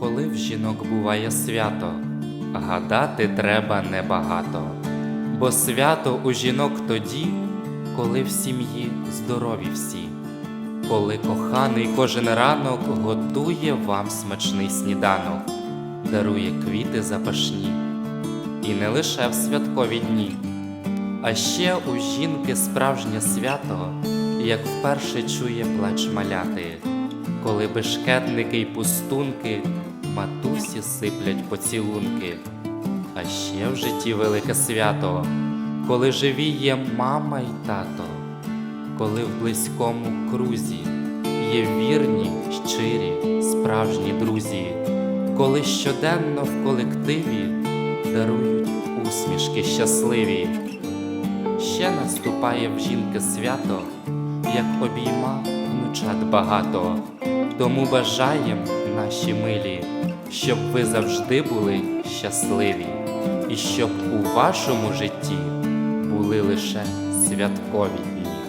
Коли в жінок буває свято, гадати треба небагато, бо свято у жінок тоді, коли в сім'ї здорові всі, коли коханий кожен ранок готує вам смачний сніданок, дарує квіти запашні, і не лише в святкові дні, а ще у жінки справжнє свято, як вперше чує плач маляти, коли бешкетники й пустунки матусі сиплять поцілунки. А ще в житті велике свято, коли живі є мама й тато, коли в близькому крузі є вірні, щирі, справжні друзі, коли щоденно в колективі дарують усмішки щасливі. Ще наступає в жінки свято, як обійма внучат багато. Тому бажаєм, наші милі, щоб ви завжди були щасливі, і щоб у вашому житті були лише святкові дні.